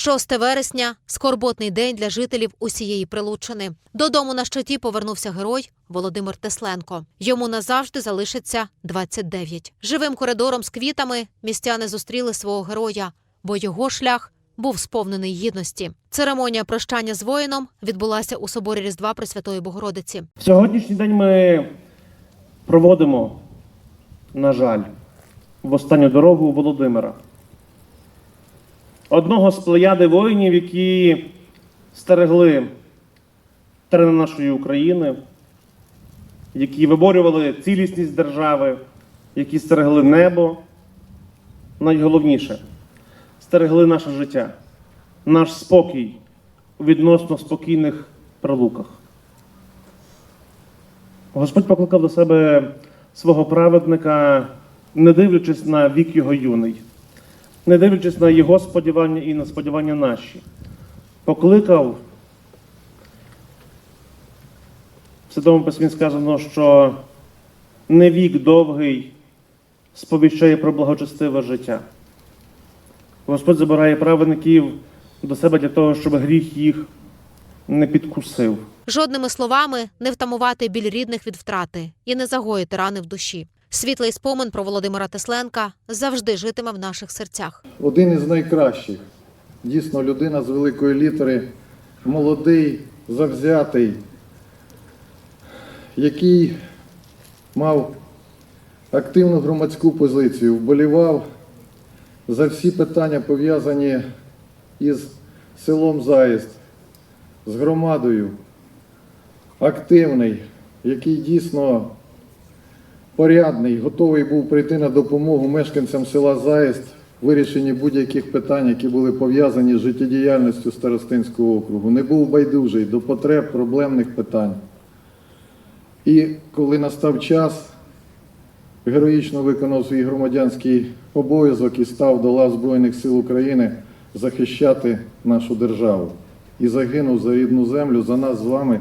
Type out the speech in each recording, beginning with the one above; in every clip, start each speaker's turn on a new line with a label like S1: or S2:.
S1: 6 вересня скорботний день для жителів усієї Прилуччини. Додому на щиті повернувся герой Володимир Тесленко. Йому назавжди залишиться 29. Живим коридором з квітами містяни зустріли свого героя, бо його шлях був сповнений гідності. Церемонія прощання з воїном відбулася у соборі Різдва Пресвятої Богородиці.
S2: В сьогоднішній день ми проводимо, на жаль, в останню дорогу Володимира. Одного з плеяди воїнів, які стерегли терени нашої України, які виборювали цілісність держави, які стерегли небо. Найголовніше стерегли наше життя, наш спокій відносно спокійних прилуках. Господь покликав до себе свого праведника, не дивлячись на вік його юний, не дивлячись на його сподівання і на сподівання наші. Покликав. В Святому Письмі сказано, що не вік довгий сповіщає про благочестиве життя. Господь забирає праведників до себе для того, щоб гріх їх не підкусив.
S1: Жодними словами не втамувати біль рідних від втрати і не загоїти рани в душі. Світлий спомин про Володимира Тесленка завжди житиме в наших серцях.
S3: один із найкращих. Дійсно, людина з великої літери, молодий, завзятий, який мав активну громадську позицію, вболівав за всі питання, пов'язані із селом Заїзд, з громадою, активний, який дійсно порядний, готовий був прийти на допомогу мешканцям села Заїзд в вирішенні будь-яких питань, які були пов'язані з життєдіяльністю Старостинського округу. Не був байдужий до потреб проблемних питань. І коли настав час, героїчно виконав свій громадянський обов'язок і став до лав Збройних сил України захищати нашу державу. І загинув за рідну землю, за нас з вами,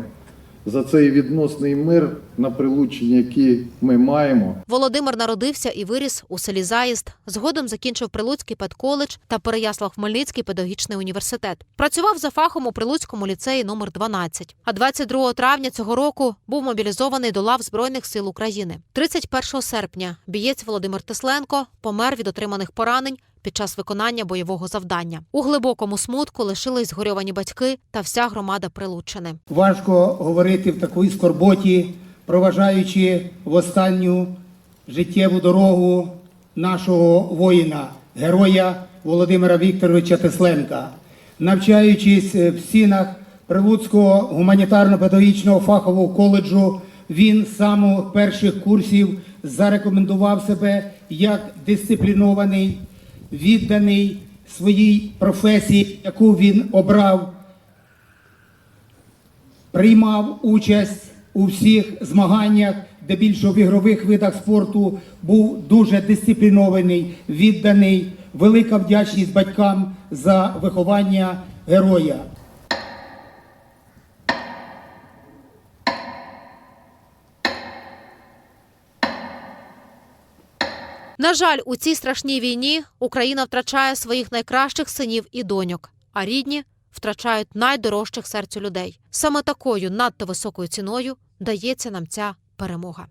S3: за цей відносний мир на Прилуччині, який ми маємо.
S1: Володимир народився і виріс у селі Заїзд. Згодом закінчив Прилуцький педколедж та Переяслав-Хмельницький педагогічний університет. Працював за фахом у Прилуцькому ліцеї номер 12. А 22 травня цього року був мобілізований до лав Збройних сил України. 31 серпня бієць Володимир Тесленко помер від отриманих поранень під час виконання бойового завдання. У глибокому смутку лишились згорьовані батьки та вся громада Прилуччини.
S4: Важко говорити в такій скорботі, проважаючи в останню життєву дорогу нашого воїна, героя Володимира Вікторовича Тесленка. Навчаючись в стінах Прилуцького гуманітарно-педагогічного фахового коледжу, він з самих перших курсів зарекомендував себе як дисциплінований, відданий своїй професії, яку він обрав приймав участь у всіх змаганнях, де більше в ігрових видах спорту був дуже дисциплінований, відданий. Велика вдячність батькам за виховання героя.
S1: На жаль, у цій страшній війні Україна втрачає своїх найкращих синів і доньок, а рідні втрачають найдорожчих серцю людей. Саме такою надто високою ціною дається нам ця перемога.